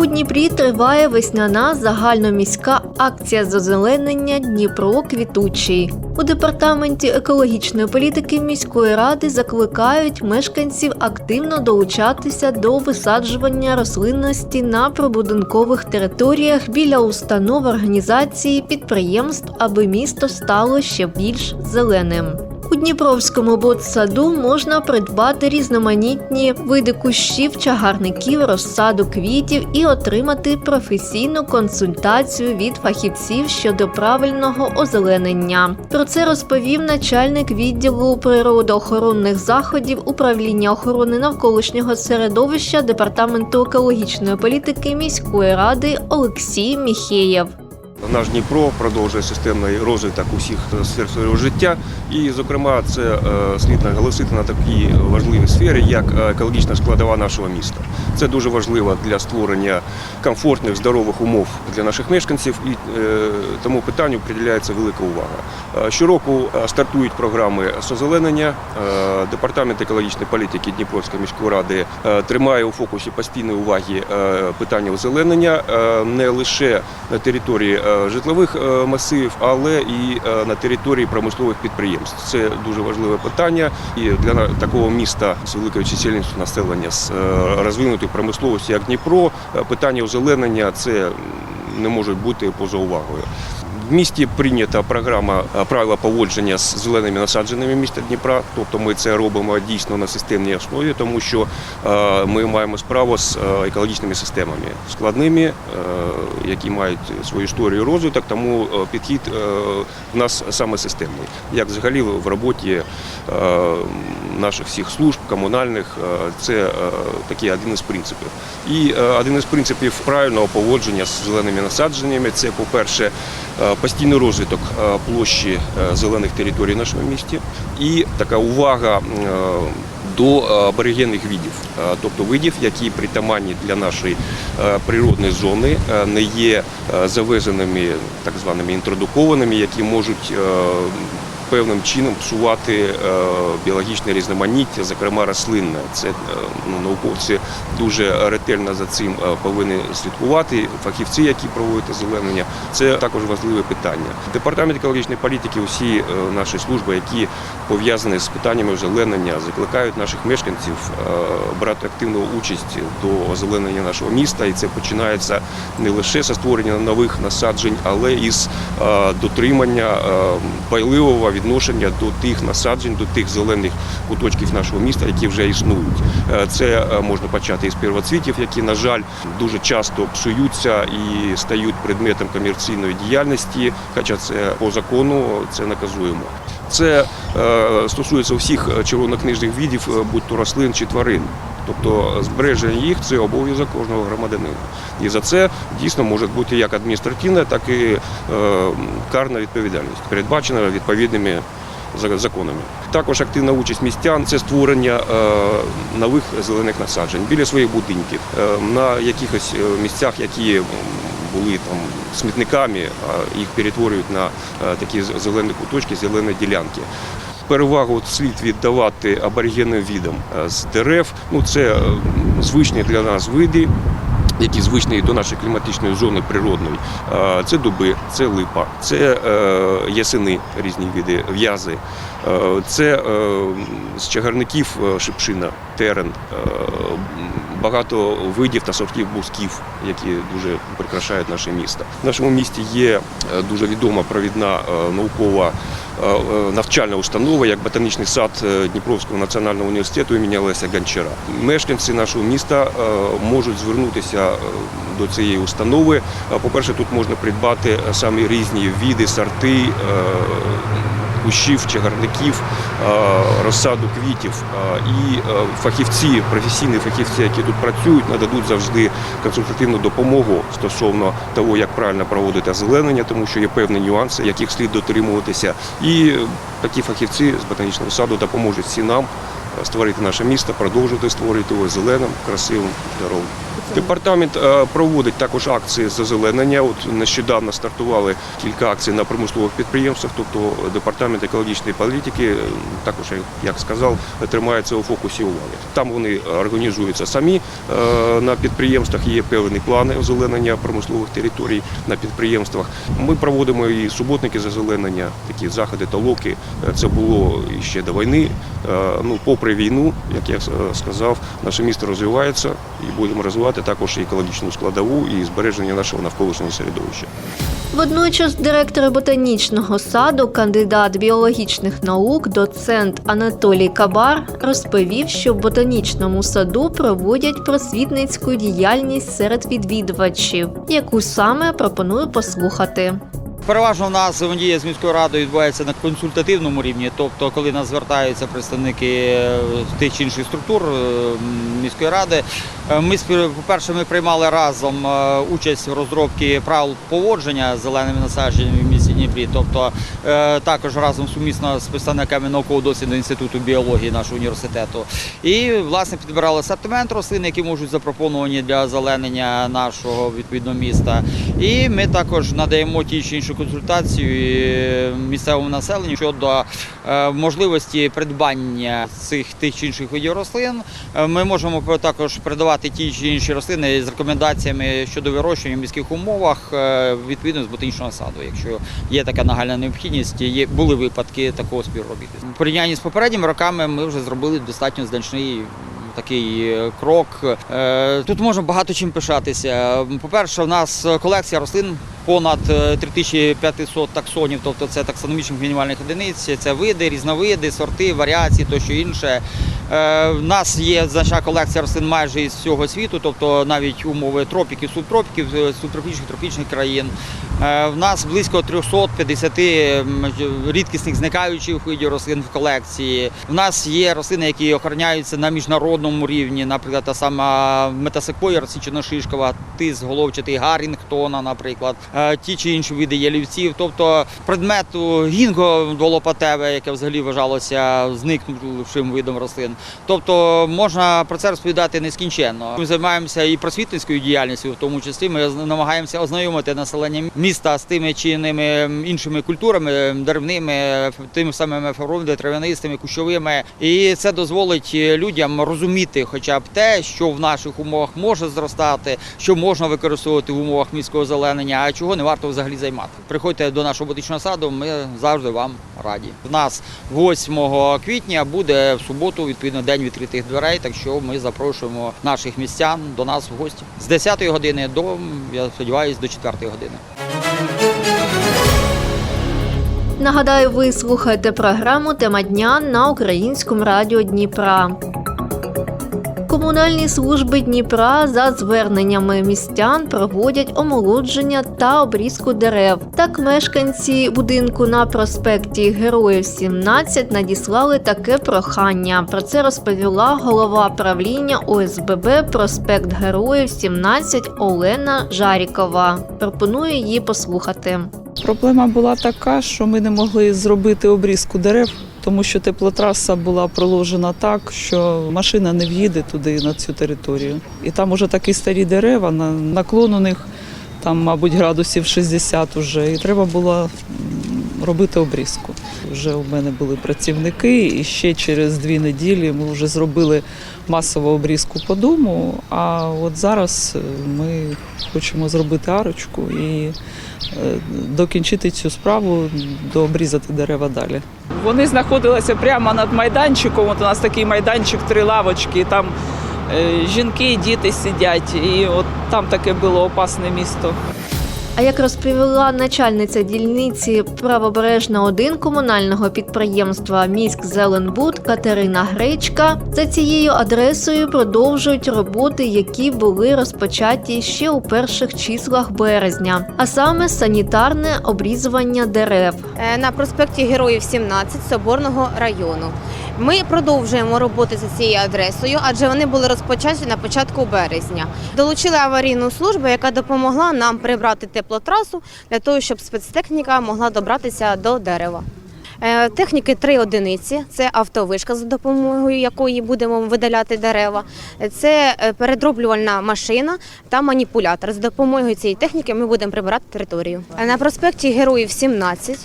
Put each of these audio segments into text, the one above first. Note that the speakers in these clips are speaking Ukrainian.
У Дніпрі триває весняна загальноміська акція з озеленення Дніпро квітучий. У департаменті екологічної політики міської ради закликають мешканців активно долучатися до висаджування рослинності на прибудинкових територіях біля установ організації підприємств, аби місто стало ще більш зеленим. У Дніпровському ботсаду можна придбати різноманітні види кущів, чагарників, розсаду квітів і отримати професійну консультацію від фахівців щодо правильного озеленення. Про це розповів начальник відділу природоохоронних заходів управління охорони навколишнього середовища департаменту екологічної політики міської ради Олексій Міхеєв. Наш Дніпро продовжує системний розвиток усіх сфер свого життя, і, зокрема, це е, слід наголосити на такій важливій сфері, як е, екологічна складова нашого міста. Це дуже важливо для створення комфортних, здорових умов для наших мешканців, і е, тому питанню приділяється велика увага. Е, Щороку е, стартують програми з озеленення. Е, Департамент екологічної політики Дніпровської міської ради е, тримає у фокусі постійної уваги е, питання озеленення е, не лише на території е, житлових е, масивів, але і е, на території промислових підприємств. Це дуже важливе питання. І для такого міста з великою чисельністю населення з е, розвинутою промисловістю, як Дніпро, е, питання озеленення це не може бути поза увагою. В місті прийнята програма е, правила поводження з зеленими насадженнями міста Дніпра. Тобто ми це робимо дійсно на системній основі, тому що е, ми маємо справу з е, екологічними системами складними, які мають свою історію розвиток, тому підхід в нас саме системний. Як взагалі в роботі наших всіх служб комунальних, це такий один із принципів. І один із принципів правильного поводження з зеленими насадженнями це, по-перше, е, постійний розвиток е, площі е, зелених територій в нашому місті і така увага. е, До аборигенних видів, тобто видів, які притаманні для нашої природної зони, не є завезеними так званими інтродукованими, які можуть певним чином псувати е, біологічне різноманіття, зокрема рослинне. Це е, ну, науковці дуже ретельно за цим е, повинні слідкувати. Фахівці, які проводять озеленення, це також важливе питання. Департамент екологічної політики, усі наші служби, які пов'язані з питаннями озеленення, закликають наших мешканців брати активну участь до озеленення нашого міста, і це починається не лише зі створення нових насаджень, але і з дотримання пайливого відношення до тих насаджень, до тих зелених куточків нашого міста, які вже існують. Е, Це е, можна почати із первоцвітів, які, на жаль, дуже часто псуються і стають предметом комерційної діяльності, хоча це по закону це наказуємо. Це е, стосується всіх червонокнижних видів, будь то рослин чи тварин. Тобто збереження їх це обов'язок кожного громадянина. І за це дійсно може бути як адміністративна, так і е, карна відповідальність, передбачена відповідними законами. Також активна участь містян це створення е, нових зелених насаджень біля своїх будинків, е, на якихось місцях, які були там смітниками, їх перетворюють на такі зелені куточки, зелені ділянки. Перевагу слід віддавати аборигенним видам е, з дерев. Ну це е, звичні для нас види. Які звичні до нашої кліматичної зони природної, Е, це дуби, це липа, це ясини, різні види, в'язи, це з чагарників шипшина, терен, багато видів та сортів бусків, які дуже прикрашають наше місто. В нашому місті є е, дуже відома провідна е, наукова е, навчальна установа, як ботанічний сад Дніпровського національного університету імені Леся Гончара. Мешканці нашого міста можуть звернутися до цієї установи. Е, По-перше, тут можна придбати самі різні види, сорти. Кущів, чагарників, е, розсаду квітів Е, і е, фахівці, професійні фахівці, які тут працюють, нададуть завжди консультативну допомогу стосовно того, як правильно проводити озеленення, тому що є певні нюанси, яких слід дотримуватися. І такі фахівці з ботанічного саду допоможуть всі нам створити наше місто, продовжувати створити його зеленим, красивим, здоровим. Департамент е, проводить також акції з озеленення. От нещодавно стартували кілька акцій на промислових підприємствах. Тобто департамент екологічної політики е, також, як- сказав, тримається у фокусі уваги. Там вони організуються самі е, на підприємствах. Є певні плани озеленення промислових територій на підприємствах. Ми проводимо і суботники з озеленення, такі заходи, толоки. Це було ще до війни. Ну, попри війну, як я сказав, наше місто розвивається і будемо розвивати також і екологічну складову і збереження нашого навколишнього середовища. Водночас директор ботанічного саду, кандидат біологічних наук, доцент Анатолій Кабар розповів, що в ботанічному саду проводять просвітницьку діяльність серед відвідувачів, яку саме пропоную послухати. Переважно у нас взаємодія з міською радою відбувається на консультативному рівні, тобто, коли нас звертаються представники е, тих чи інших структур е, міської ради. е, Ми по-перше, ми приймали разом участь в розробці правил поводження з зеленими насадженнями в місті Дніпрі. Тобто також разом сумісно з представниками наукового дослідного інституту біології нашого університету. І власне підбирали асортимент рослин, які можуть запропоновані для озеленення нашого відповідно міста. І ми також надаємо ті чи інші консультації е, місцевому населенню щодо е, можливості придбання цих тих чи інших видів рослин. Е, Ми можемо також передавати ті чи інші рослини з рекомендаціями щодо вирощування в міських умовах відповідно з ботанічного саду. Якщо є така нагальна необхідність, є були випадки такого співробітництва. В порівнянні з попередніми роками ми вже зробили достатньо значний такий е, крок. Е, Тут можна багато чим пишатися. По-перше, у нас колекція рослин понад е, 3500 таксонів, тобто це таксономічних мінімальних одиниць, це види, різновиди, сорти, варіації тощо інше. Е, В нас є значна колекція рослин майже із всього світу, тобто навіть умови тропіків, субтропіків, е, субтропічних тропічних країн. Е, В нас близько 350 м, рідкісних зникаючих видів рослин в колекції. В нас є рослини, які охороняються на міжнародному рівні, наприклад, та сама метасеквоя розсічено-шишкова, тис головчатий Гаррінгтона, наприклад, ті чи інші види ялівців. Тобто предмету гінго долопатеве, яке взагалі вважалося зникнувшим видом рослин. Тобто можна про це розповідати нескінченно. Ми займаємося і просвітницькою діяльністю, в тому числі ми намагаємося ознайомити населення міста з тими чи іними іншими культурами, деревними, тими самими фавровими, трав'янистими, кущовими. І це дозволить людям розуміти, хоча б те, що в наших умовах може зростати, що можна використовувати в умовах міського зеленення, а чого не варто взагалі займати. Приходьте до нашого ботичного саду, ми завжди вам раді. В нас 8 квітня буде в суботу, відповідно, день відкритих дверей. Так що ми запрошуємо наших містян до нас в гості з 10 години до, я сподіваюся, до 4 години. Нагадаю, ви слухаєте програму Тема дня на українському радіо Дніпра. Комунальні служби Дніпра за зверненнями містян проводять омолодження та обрізку дерев. Так, мешканці будинку на проспекті Героїв 17 надіслали таке прохання. Про це розповіла голова правління ОСББ Проспект Героїв 17 Олена Жарікова. Пропоную її послухати. Проблема була така, що ми не могли зробити обрізку дерев, тому що теплотраса була проложена так, що машина не в'їде туди на цю територію. І там уже такі старі дерева, на наклон у них там, мабуть, градусів 60 уже, і треба було робити обрізку. Вже у мене були працівники, і ще через дві неділі ми вже зробили масову обрізку по дому. А от зараз е, ми хочемо зробити арочку і е, докінчити цю справу, дообрізати дерева далі. Вони знаходилися прямо над майданчиком. От у нас такий майданчик, три лавочки, там е, жінки і діти сидять. І от там таке було опасне місто. А як розповіла начальниця дільниці правобережна 1 комунального підприємства Міськ Зеленбуд Катерина Гречка, за цією адресою продовжують роботи, які були розпочаті ще у перших числах березня, а саме санітарне обрізування дерев. Е, на проспекті Героїв 17 Соборного району. Ми продовжуємо роботи за цією адресою, адже вони були розпочаті на початку березня. Долучили аварійну службу, яка допомогла нам прибрати теплотрасу для того, щоб спецтехніка могла добратися до дерева. Е, Техніки три одиниці: це автовишка, за допомогою якої будемо видаляти дерева, це е, передроблювальна машина та маніпулятор. За допомогою цієї техніки ми будемо прибирати територію. Е, На проспекті Героїв 17 е,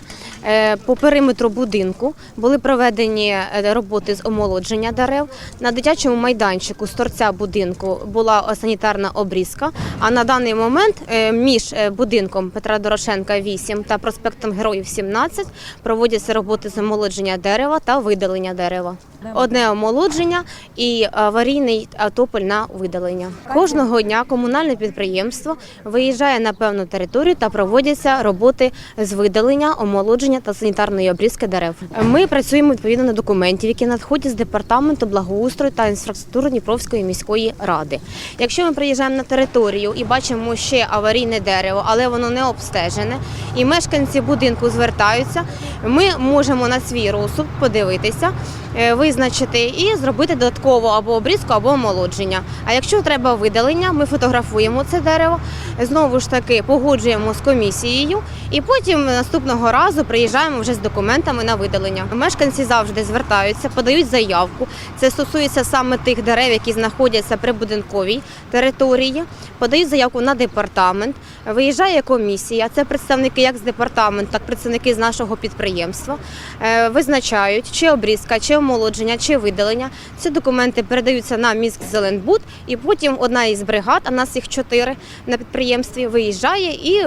по периметру будинку були проведені е, роботи з омолодження дерев. На дитячому майданчику з торця будинку була санітарна обрізка. А на даний момент е, між е, будинком Петра Дорошенка 8 та проспектом Героїв 17 проводяться роботи з омолодження дерева та видалення дерева. Одне омолодження і аварійний топель на видалення. Кожного дня комунальне підприємство виїжджає на певну територію та проводяться роботи з видалення, омолодження та санітарної обрізки дерев. Ми працюємо відповідно до документів, які надходять з департаменту благоустрою та інфраструктури Дніпровської міської ради. Якщо ми приїжджаємо на територію і бачимо ще аварійне дерево, але воно не обстежене, і мешканці будинку звертаються, ми можемо на свій розсуд подивитися, е, визначити і зробити додатково або обрізку, або омолодження. А якщо треба видалення, ми фотографуємо це дерево, знову ж таки погоджуємо з комісією, і потім наступного разу приїжджаємо вже з документами на видалення. Мешканці завжди звертаються, подають заявку. Це стосується саме тих дерев, які знаходяться при будинковій території. Подають заявку на департамент. Виїжджає комісія. Це представники як з департаменту, так і представники з нашого підприємства. Е, Визначають, чи обрізка, чи омолодження, чи видалення. Ці документи передаються на міськ Зеленбуд, і потім одна із бригад, а нас їх чотири на підприємстві, виїжджає і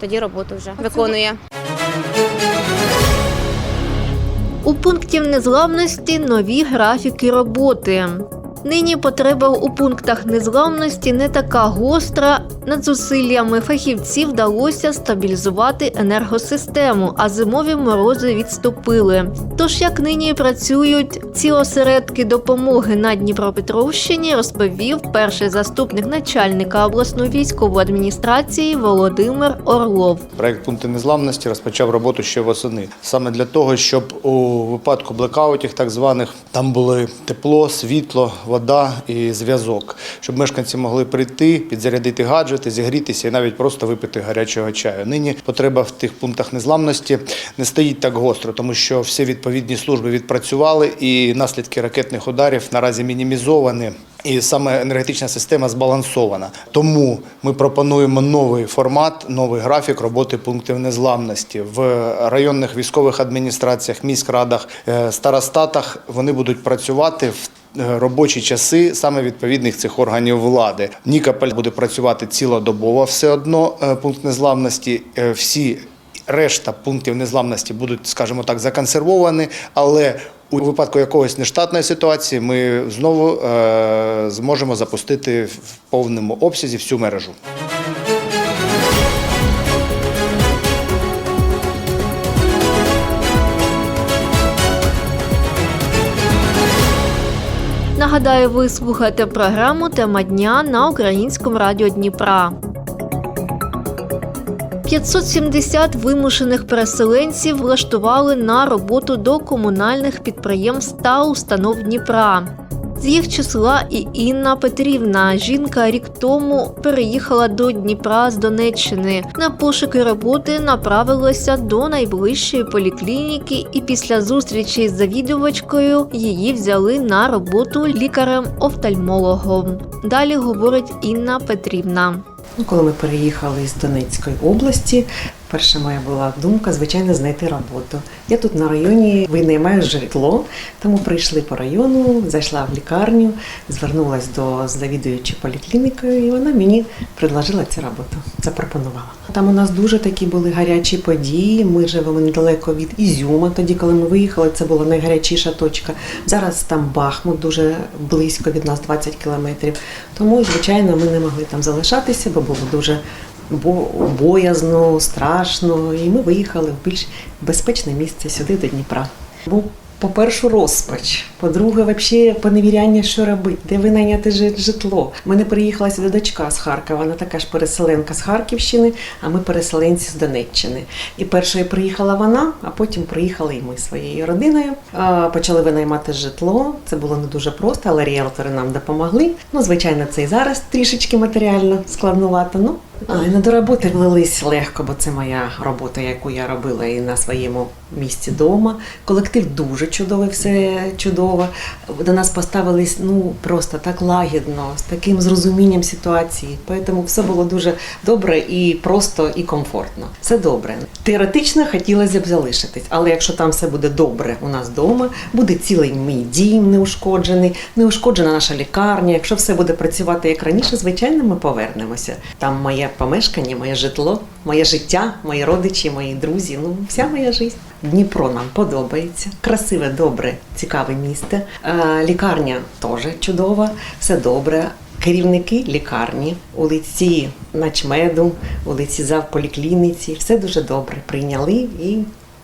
тоді роботу вже виконує. У пунктів незламності нові графіки роботи. Нині потреба у пунктах незламності не така гостра. Над зусиллями фахівців вдалося стабілізувати енергосистему, а зимові морози відступили. Тож, як нині працюють ці осередки допомоги на Дніпропетровщині, розповів перший заступник начальника обласної військової адміністрації Володимир Орлов. Проект пункти незламності розпочав роботу ще восени. Саме для того, щоб у випадку блекаутів так званих там були тепло, світло, вода і зв'язок, щоб мешканці могли прийти, підзарядити гаджети, зігрітися і навіть просто випити гарячого чаю. Нині потреба в тих пунктах незламності не стоїть так гостро, тому що всі відповідні служби відпрацювали і наслідки ракетних ударів наразі мінімізовані. І саме енергетична система збалансована. Тому ми пропонуємо новий формат, новий графік роботи пунктів незламності в районних військових адміністраціях, міськрадах, е, старостатах. Вони будуть працювати в робочі часи саме відповідних цих органів влади. Нікополь буде працювати цілодобово все одно. е, Пункт незламності Е, всі. Решта пунктів незламності будуть, скажімо так, законсервовані, але у випадку якогось нештатної ситуації ми знову е, зможемо запустити в повному обсязі всю мережу. Нагадаю, ви слухаєте програму Тема дня на українському радіо Дніпра. 570 вимушених переселенців влаштували на роботу до комунальних підприємств та установ Дніпра. З їх числа і Інна Петрівна. Жінка рік тому переїхала до Дніпра з Донеччини. На пошуки роботи направилася до найближчої поліклініки, і після зустрічі з завідувачкою її взяли на роботу лікарем-офтальмологом. Далі говорить Інна Петрівна. Ну, коли ми переїхали з Донецької області, перша моя була думка, звичайно, знайти роботу. Я тут на районі винаймаю житло, тому прийшли по району, зайшла в лікарню, звернулася до завідуючої поліклініки, і вона мені предложила цю роботу, запропонувала. Там у нас дуже такі були гарячі події. Ми живемо недалеко від Ізюма. Тоді, коли ми виїхали, це була найгарячіша точка. Зараз там Бахмут дуже близько від нас 20 кілометрів. Тому, звичайно, ми не могли там залишатися, бо було дуже бо- боязно, страшно. І ми виїхали в більш безпечне місце сюди, до Дніпра. Був по першу розпач. По-друге, взагалі поневіряння, що робити, де ви найняти житло. Мене приїхала сюди дочка з Харкова, вона така ж переселенка з Харківщини, а ми переселенці з Донеччини. І першою приїхала вона, а потім приїхали і ми своєю родиною. Почали винаймати житло. Це було не дуже просто, але ріелтори нам допомогли. Ну, звичайно, це і зараз трішечки матеріально складнувато. Ну, а, і на до роботи влились легко, бо це моя робота, яку я робила і на своєму місці вдома. Колектив дуже чудовий, все чудово. До нас поставились ну просто так лагідно, з таким зрозумінням ситуації. Тому все було дуже добре і просто і комфортно. Все добре. Теоретично хотілося б залишитись, але якщо там все буде добре у нас вдома, буде цілий мій дім неушкоджений, неушкоджена наша лікарня. Якщо все буде працювати як раніше, звичайно, ми повернемося. Там моє помешкання, моє житло, моє життя, мої родичі, мої друзі. Ну, вся моя життя. Дніпро нам подобається. Красиве, добре, цікаве місто. Е, Лікарня теж чудова, все добре. Керівники лікарні, у лиці начмеду, улиці завполіклініці, все дуже добре прийняли і.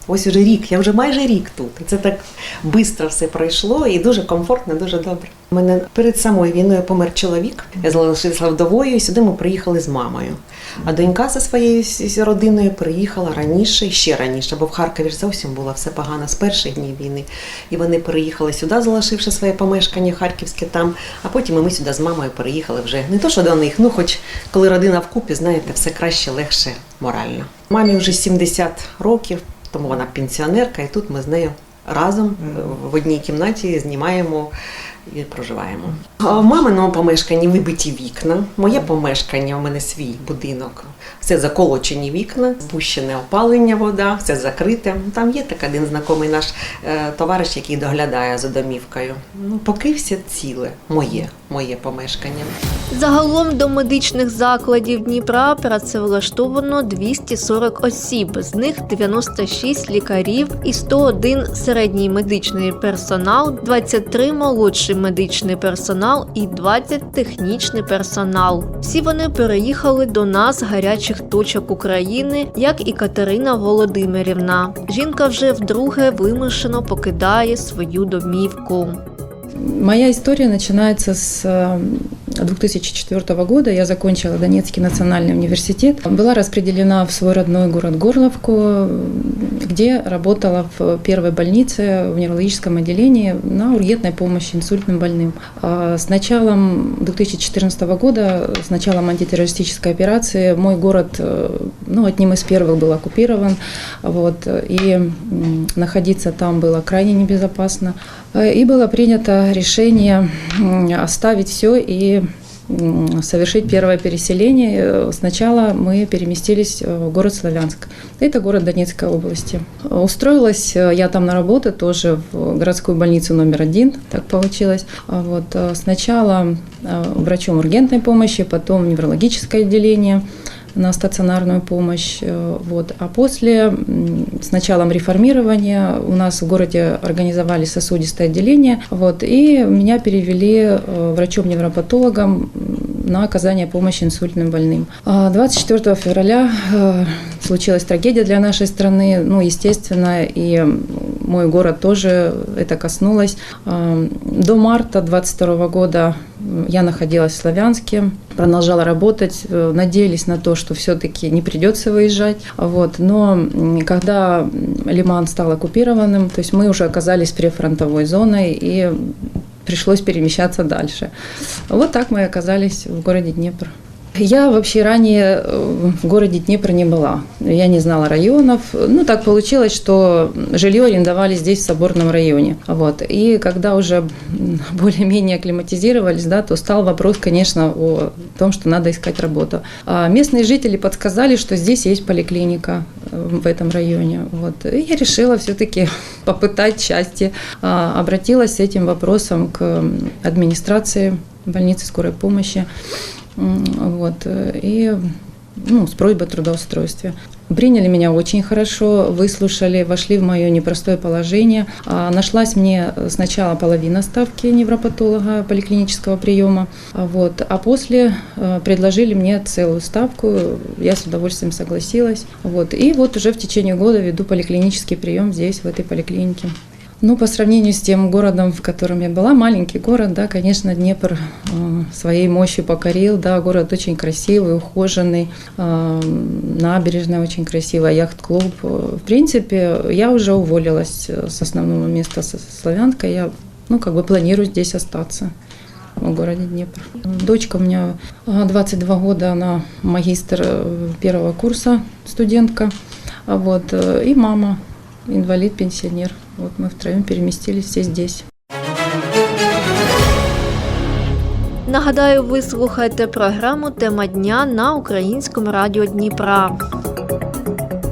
Ось уже рік, я вже майже рік тут. Це так швидко все пройшло і дуже комфортно, дуже добре. У мене перед самою війною помер чоловік. Я залишилася вдовою, і сюди ми приїхали з мамою. А донька зі своєю родиною приїхала раніше, ще раніше, бо в Харкові ж зовсім було все погано з перших днів війни. І вони переїхали сюди, залишивши своє помешкання харківське там. А потім ми сюди з мамою переїхали вже не то, що до них, ну хоч коли родина вкупі, знаєте, все краще, легше морально. Мамі вже 70 років, тому вона пенсіонерка, і тут ми з нею разом е, в одній кімнаті знімаємо і проживаємо. У в маминому помешканні вибиті вікна. Моє помешкання, у мене свій будинок. Все заколочені вікна, спущене опалення, вода, все закрите. Там є так один знайомий наш е, товариш, який доглядає за домівкою. Ну, поки все ціле, моє, моє помешкання. Загалом до медичних закладів Дніпра працевлаштовано 240 осіб, з них 96 лікарів і 101 середній медичний персонал, 23 молодший медичний персонал і 20 технічний персонал. Всі вони переїхали до нас з гарячих точок України, як і Катерина Володимирівна. Жінка вже вдруге вимушено покидає свою домівку. Моя история начинается с э, 2004 года. Я закончила Донецкий национальный университет. Была распределена в свой родной город Горловку, где работала в первой больнице в неврологическом отделении на ургентной помощи инсультным больным. А С началом 2014 года, с началом антитеррористической операции, мой город э, ну, одним из первых был оккупирован. Вот, и находиться там было крайне небезопасно. Э, И было принято решение оставить все и совершить первое переселение. Сначала мы переместились в город Славянск. Это город Донецкой области. Устроилась э, я там на работу тоже в городскую больницу номер один, так получилось. А Вот, э, сначала э, врачом ургентной помощи, потом неврологическое отделение на стационарную помощь. э, Вот. А после, с началом реформирования, у нас в городе организовали сосудистое отделение, вот, и меня перевели э, врачом-невропатологом на оказание помощи инсультным больным. А 24 февраля э, случилась трагедия для нашей страны, ну, естественно, и мой город тоже это коснулось. А, До марта 22 года я находилась в Славянске, продолжала работать, э, надеялись на то, что все-таки не придется выезжать. Вот. Но м, когда м, Лиман стал оккупированным, то есть мы уже оказались прифронтовой зоной и пришлось перемещаться дальше. Вот так мы и оказались в городе Днепр. Я вообще ранее э, в городе Днепр не была. Я не знала районов. Ну, так получилось, что жилье арендовали здесь, в Соборном районе. Вот. И когда уже более-менее акклиматизировались, да, то стал вопрос, конечно, о том, что надо искать работу. А местные жители подсказали, что здесь есть поликлиника э, в этом районе. Вот. И я решила все-таки попытать счастье. А, Обратилась с этим вопросом к администрации больницы скорой помощи. Вот. И ну, с просьбой о трудоустройстве. Приняли меня очень хорошо, выслушали, вошли в мое непростое положение. А, Нашлась мне сначала половина ставки невропатолога поликлинического приема, вот, а после э, предложили мне целую ставку, я с удовольствием согласилась. Вот, и вот уже в течение года веду поликлинический прием здесь, в этой поликлинике. Ну, по сравнению с тем городом, в котором я была, маленький город, да, конечно, Днепр э, своей мощью покорил, да, город очень красивый, ухоженный, э, набережная очень красивая, яхт-клуб. Э, В принципе, я уже уволилась э, с основного места со Славянска, я, ну, как бы планирую здесь остаться в городе Днепр. Дочка у меня а, 22 года, она магистр э, первого курса, студентка, вот, э, и мама, инвалид-пенсионер. Вот мы втроем переместились все здесь. Нагадаю, ви слухаєте програму Тема дня на українському радіо Дніпра.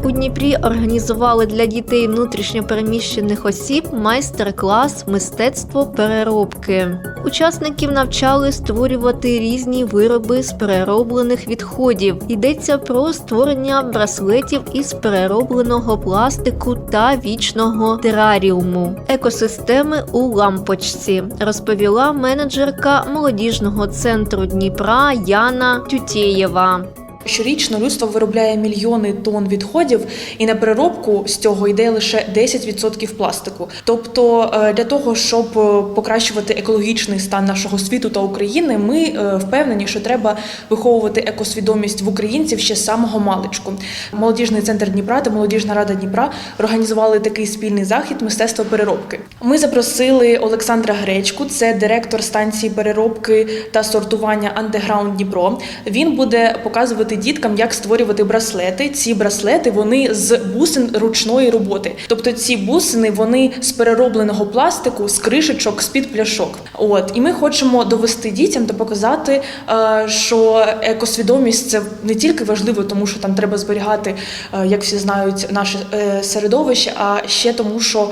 У Дніпрі організували для дітей внутрішньопереміщених осіб майстер-клас мистецтво переробки. Учасників навчали створювати різні вироби з перероблених відходів. Йдеться про створення браслетів із переробленого пластику та вічного тераріуму, екосистеми у лампочці, розповіла менеджерка молодіжного центру Дніпра Яна Тютєєва. Щорічно людство виробляє мільйони тонн відходів, і на переробку з цього йде лише 10% пластику. Тобто, е, для того, щоб е, покращувати екологічний стан нашого світу та України, ми е, впевнені, що треба виховувати екосвідомість в українців ще з самого маличку. Молодіжний центр Дніпра та молодіжна рада Дніпра організували такий спільний захід мистецтво переробки. Ми запросили Олександра Гречку, це директор станції переробки та сортування Андеграунд Дніпро. Він буде показувати діткам, як створювати браслети. Ці браслети вони з бусин ручної роботи. Тобто ці бусини вони з переробленого пластику, з кришечок, з під пляшок. От і ми хочемо довести дітям та показати, е, що екосвідомість це не тільки важливо, тому що там треба зберігати, е, як всі знають, наше е, середовище, а ще тому, що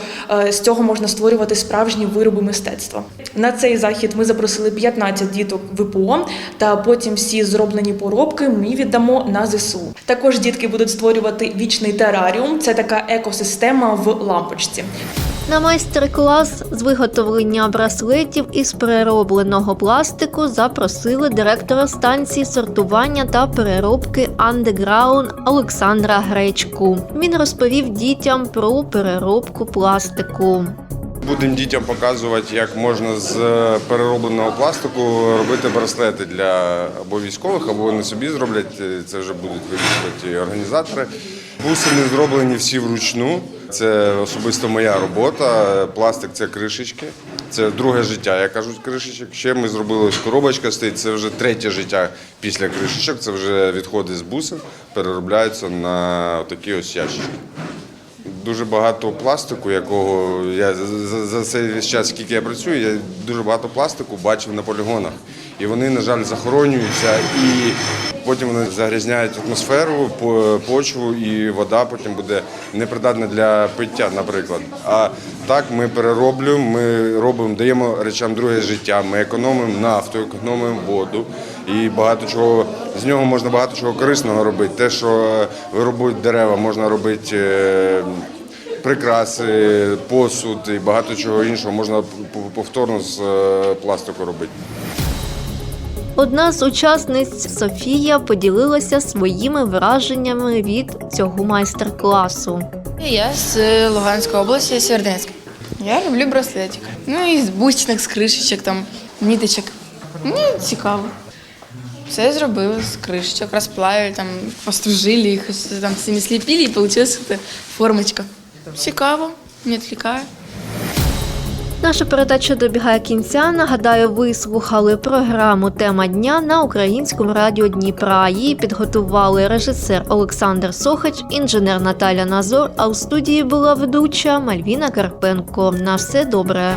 з цього можна створювати справжні вироби мистецтва. На цей захід ми запросили 15 діток ВПО, та потім всі зроблені поробки ми віддамо на ЗСУ. Також дітки будуть створювати вічний тераріум. Це така екосистема в лампочці. На майстер-клас з виготовлення браслетів із переробленого пластику запросили директора станції сортування та переробки Андеграун Олександра Гречку. Він розповів дітям про переробку пластику. Будемо дітям показувати, як можна з переробленого пластику робити браслети для або військових, або вони собі зроблять. Це вже будуть вирішувати організатори. Бусини зроблені всі вручну. Це особисто моя робота. Пластик це кришечки. Це друге життя, як кажуть, кришечок. Ще ми зробили ось коробочка стоїть. Це вже третє життя після кришечок. Це вже відходи з бусин, переробляються на такі ось ящички. Дуже багато пластику, якого я за- цей час, скільки я працюю, я дуже багато пластику бачив на полігонах. І вони, на жаль, захоронюються і потім вони загрязняють атмосферу, по- почву, і вода потім буде непридатна для пиття, наприклад. А так ми перероблюємо, ми робимо, даємо речам друге життя, ми економимо нафту, економимо воду. І багато чого з нього можна багато чого корисного робити. Те, що е, виробують дерева, можна робити е, прикраси, посуд і багато чого іншого можна повторно з е, пластику робити. Одна з учасниць Софія поділилася своїми враженнями від цього майстер-класу. Я з Луганської області, Сєвєродонецьк. Я люблю браслетик. Ну і з бусинок, з кришечок, там, ниточок. Мені цікаво. Все зробили з кришечок, розплавили, там, постружили їх, там, з цими сліпили і вийшла формочка. Цікаво, не відвлікає. Наша передача добігає кінця. Нагадаю, ви слухали програму Тема дня на українському радіо Дніпра. Її підготували режисер Олександр Сохач, інженер Наталя Назор. А у студії була ведуча Мальвіна Карпенко. На все добре.